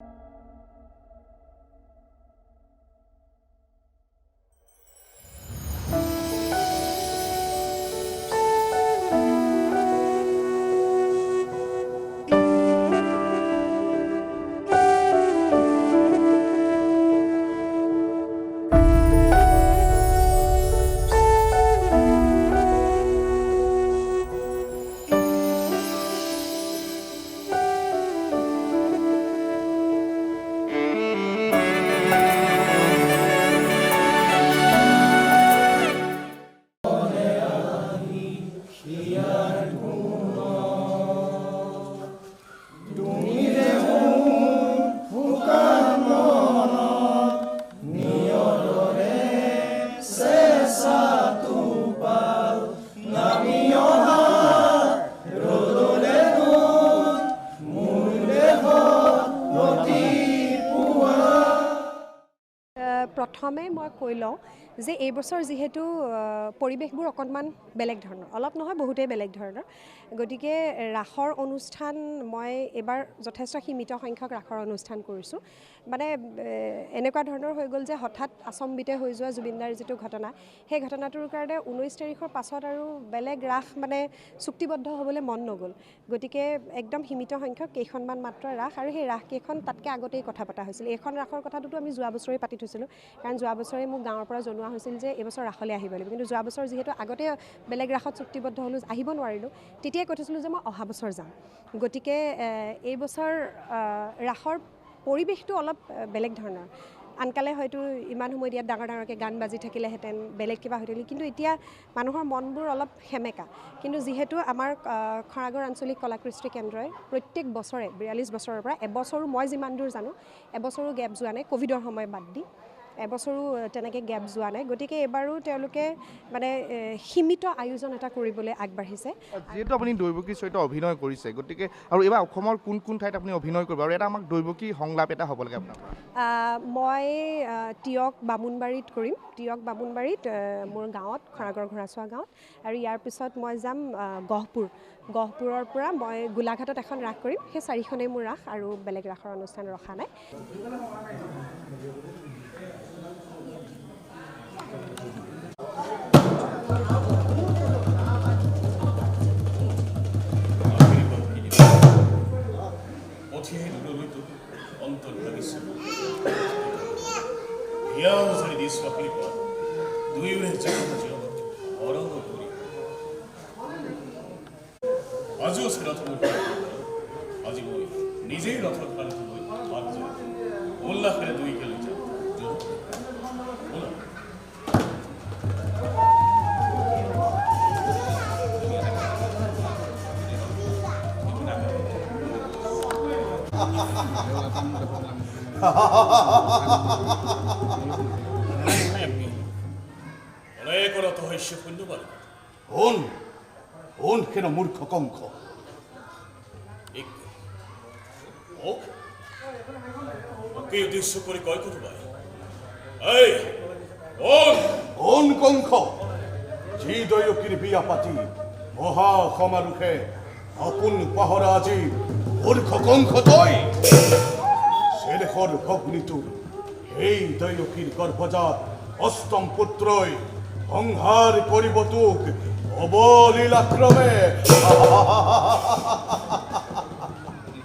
you প্ৰথমে মই কৈ লওঁ যে এইবছৰ যিহেতু পৰিৱেশবোৰ অকণমান বেলেগ ধৰণৰ। অলপ নহয় বহুতেই বেলেগ ধৰণৰ। গতিকে ৰাসৰ অনুষ্ঠান মই এইবাৰ যথেষ্ট সীমিত সংখ্যক ৰাসৰ অনুষ্ঠান কৰিছোঁ। মানে এনেকুৱা ধৰণৰ হৈ গ'ল যে হঠাৎ আচম্বিতে হৈ যোৱা জুবিনদাৰ যিটো ঘটনা সেই ঘটনাটোৰ কাৰণে ঊনৈছ তাৰিখৰ পাছত আৰু বেলেগ ৰাস মানে চুক্তিবদ্ধ হ'বলৈ মন নগ'ল। গতিকে একদম সীমিত সংখ্যক কেইখনমান মাত্ৰ ৰাস আৰু সেই ৰাসকেইখন তাতকৈ আগতেই কথা পতা হৈছিল। এইখন ৰাসৰ কথাটোতো আমি যোৱা বছৰেই পাতি থৈছিলোঁ। কাৰণ যোৱা বছৰে মোক গাঁৱৰ পৰা জনোৱা হৈছিল যে এইবছৰ ৰাসলৈ আহিব লাগিব। কিন্তু যোৱা বছৰ যিহেতু আগতে বেলেগ ৰাসত চুক্তিবদ্ধ হ'লোঁ আহিব নোৱাৰিলোঁ তেতিয়াই কৈ থৈছিলোঁ যে মই অহা বছৰ যাম। গতিকে এইবছৰ ৰাসৰ পৰিৱেশটো অলপ বেলেগ ধৰণৰ। আনকালে হয়তো ইমান সময়ত ইয়াত ডাঙৰ ডাঙৰকৈ গান বাজি থাকিলেহেঁতেন বেলেগ কিবা হৈ থাকিলে। কিন্তু এতিয়া মানুহৰ মনবোৰ অলপ সেমেকা। কিন্তু যিহেতু আমাৰ আহ, খৰাগৰ আঞ্চলিক কলাকৃষ্টি কেন্দ্ৰই প্ৰত্যেক বছৰে বিয়াল্লিছ বছৰৰ পৰা এবছৰো মই যিমান দূৰ জানো এবছৰো গেপ যোৱা নাই ক'ভিডৰ সময় বাদ দি। এবছৰো তেনেকৈ গেপ যোৱা নাই। গতিকে এইবাৰো তেওঁলোকে মানে সীমিত আয়োজন এটা কৰিবলৈ আগবাঢ়িছে। যিহেতু আপুনি দৈৱকী চৰিত্ৰ অভিনয় কৰিছে গতিকে আৰু এইবাৰ অসমৰ কোন কোন ঠাইত আপুনি অভিনয় কৰিব? আৰু এটা আমাক দৈৱকী সংলাপ এটা হ'ব লাগে আপোনাৰ মই তিয়ক বামুণবাৰীত কৰিম। তিয়ক বামুণবাৰীত মোৰ গাঁৱত খৰাগৰ ঘোঁৰাচোৱা গাঁৱত। আৰু ইয়াৰ পিছত মই যাম গহপুৰ। গহপুৰৰ পৰা মই গোলাঘাটত এখন ৰাস কৰিম। সেই চাৰিখনেই মোৰ ৰাস আৰু বেলেগ ৰাসৰ অনুষ্ঠান ৰখা নাই। 어떻게 누르르도 엉뚱하겠어. 이양 소리 니스가 필까 누이를 잡아보죠. 어려운 거 보니. 아주 세라토를 아직 뭐 니제일 나타나 가는 거 맞죠. 올라가는 누이 결정. অনেক রত হইছে পুণ্যবান হন হন কেন মূর্খ কঙ্ক? ওকে উদ্দেশ্য করে কয় করবাই এই! ওন। কঙ্খ, হৃদয়কির বিয়াপাতি, মহা ক্ষমারুখে অপুন পাহরা আজি ওর্খ কঙ্খ তৈ শেরখর ভগ্নিতু এই দৈলকীর গর্ভজাত অষ্টম পুত্রই সংহার করিব তোক অবলীলাক্রমে।